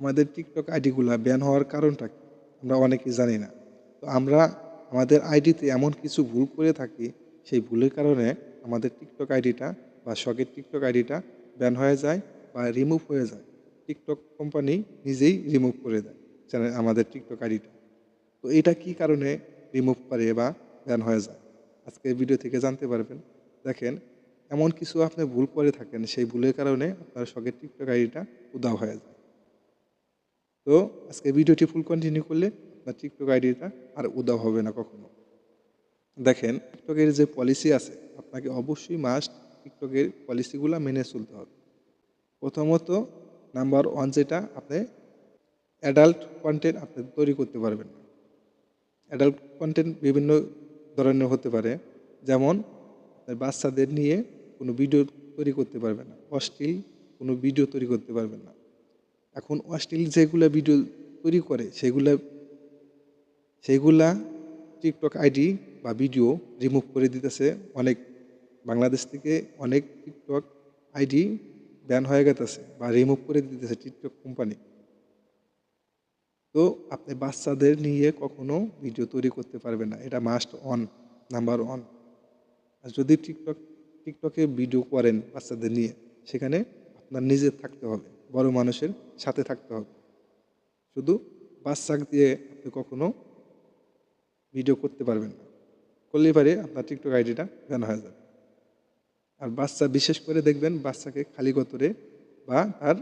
আমাদের TikTok আইডিগুলা ban হওয়ার কারণটা আমরা অনেকেই জানি না। তো আমরা আমাদের আইডিতে এমন কিছু ভুল করে থাকি, সেই ভুলের কারণে আমাদের টিকটক আইডিটা বা শখের টিকটক আইডিটা ব্যান হয়ে যায় বা রিমুভ হয়ে যায়। টিকটক কোম্পানি নিজেই রিমুভ করে দেয় চ্যানেল আমাদের টিকটক আইডিটা তো এটা কি কারণে রিমুভ করে বা ব্যান হয়ে যায়? আজকে ভিডিও থেকে জানতে পারবেন। দেখেন, এমন কিছু আপনি ভুল করে থাকেন, সেই ভুলের কারণে আপনার শখের টিকটক আইডিটা উদাও হয়ে যায়। তো আজকে ভিডিওটি ফুল কন্টিনিউ করলে আপনার টিকটক আইডিটা আর উদাও হবে না কখনো। দেখেন টিকটকের যে পলিসি আছে, আপনাকে অবশ্যই মাস্ট টিকটকের পলিসিগুলো মেনে চলতে হবে। প্রথমত নাম্বার ওয়ান যেটা, আপনি অ্যাডাল্ট কন্টেন্ট আপনি তৈরি করতে পারবেন না। অ্যাডাল্ট কন্টেন্ট বিভিন্ন ধরনের হতে পারে, যেমন আপনার বাচ্চাদের নিয়ে কোনো ভিডিও তৈরি করতে পারবেন না, অশ্লীল কোনো ভিডিও তৈরি করতে পারবেন না। এখন অশ্লীল যেগুলো ভিডিও তৈরি করে, সেগুলা সেইগুলা টিকটক আইডি বা ভিডিও রিমুভ করে দিতেছে। অনেক বাংলাদেশ থেকে অনেক টিকটক আইডি ব্যান হয়ে গেতেছে বা রিমুভ করে দিতেছে টিকটক কোম্পানি তো আপনি বাচ্চাদের নিয়ে কখনো ভিডিও তৈরি করতে পারবেন না। এটা মাস্ট অন নাম্বার ওয়ান আর যদি টিকটক টিকটকে ভিডিও করেন বাচ্চাদের নিয়ে, সেখানে আপনার নিজে থাকতে হবে। বড় মানুষের সাথে থাকতে হবে। শুধু বাচ্চা দিয়ে আপনি কখনো ভিডিও করতে পারবেন না। করলে পারে আপনার টিকটক আইডিটা ব্যান হয়ে যাবে। আর বাচ্চা বিশেষ করে দেখবেন বাচ্চাকে খালি গতরে বা তার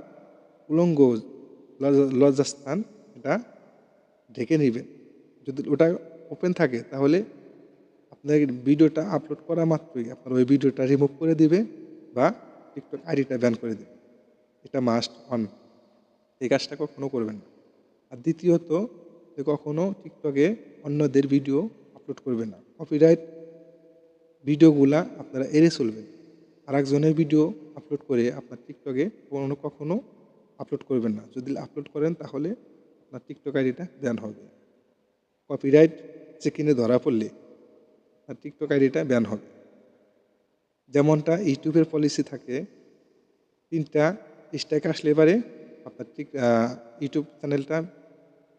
উলঙ্গ লজ্জা- লজ্জাস্থান এটা ঢেকে নেবেন। যদি ওটা ওপেন থাকে তাহলে আপনার ভিডিওটা আপলোড করা মাত্রই আপনার ওই ভিডিওটা রিমুভ করে দিবে বা টিকটক আইডিটা ব্যান করে দিবে। এটা মাস্ট অন এই কাজটা কখনো করবেন না। আর দ্বিতীয়ত, যে কখনো টিকটকে অন্যদের ভিডিও আপলোড করবেন না। কপিরাইট ভিডিওগুলা আপনারা এড়ে চলবেন। আর একজনের ভিডিও আপলোড করে আপনার টিকটকে কোনো কখনো আপলোড করবেন না। যদি আপলোড করেন, তাহলে আপনার টিকটক আইডিটা ব্যান হবে। কপিরাইট চেকিনে ধরা পড়লে আপনার টিকটক আইডিটা ব্যান হবে। যেমনটা ইউটিউবের পলিসি থাকে, তিনটা স্ট্রাইক আসলে এবারে আপনার ঠিক ইউটিউব চ্যানেলটা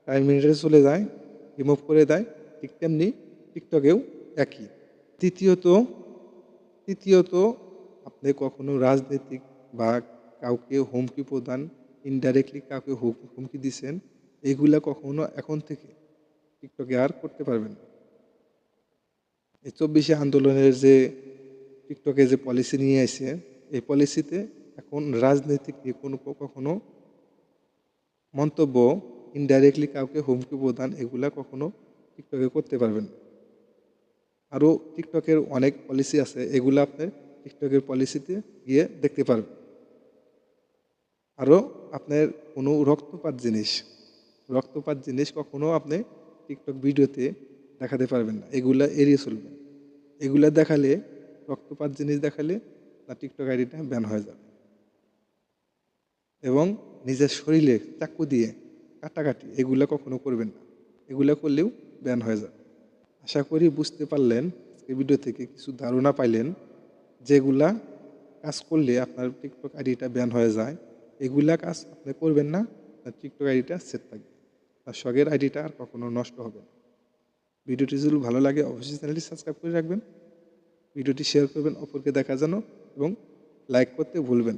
টাইম মিনিটে চলে যায় রিমুভ করে দেয়, ঠিক তেমনি টিকটকেও একই। তৃতীয়ত তৃতীয়ত, আপনি কখনো রাজনৈতিক বা কাউকে হুমকি প্রদান ইনডাইরেক্টলি কাউকে হুম- হুমকি দিচ্ছেন এগুলা কখনো এখন থেকে টিকটকে আর করতে পারবেন না। এই চব্বিশে আন্দোলনের যে টিকটকে যে পলিসি নিয়ে আসে, এই পলিসিতে এখন রাজনৈতিক নিয়ে কোনো কখনো মন্তব্য ইনডাইরেক্টলি কাউকে হুমকি প্রদান এগুলা কখনো টিকটকে করতে পারবেন আরও টিকটকের অনেক পলিসি আছে, এগুলো আপনি টিকটকের পলিসিতে গিয়ে দেখতে পারবেন। আরও আপনার কোনো রক্তপাত জিনিস রক্তপাত জিনিস কখনো আপনি টিকটক ভিডিওতে দেখাতে পারবেন না, এগুলা এড়িয়ে চলবেন। এগুলা দেখালে, রক্তপাত জিনিস দেখালে তার টিকটক আইডিটা ব্যান হয়ে যাবে। এবং নিজের শরীরে চাকু দিয়ে কাটাকাটি এগুলা কখনো করবেন না। এগুলা করলেও ব্যান হয়ে যাবে। আশা করি বুঝতে পারলেন এই ভিডিও থেকে কিছু ধারণা পাইলেন, যেগুলা কাজ করলে আপনার টিকটক আইডিটা ব্যান হয়ে যায়। এগুলা কাজ আপনি করবেন না টিকটক আইডিটা সেট থাকবে। আর শখের আইডিটা আর কখনো নষ্ট হবে না। ভিডিওটি যদি ভালো লাগে, অবশ্যই চ্যানেলটি সাবস্ক্রাইব করে রাখবেন। ভিডিওটি শেয়ার করবেন অপরকে দেখা জানো এবং লাইক করতে ভুলবেন।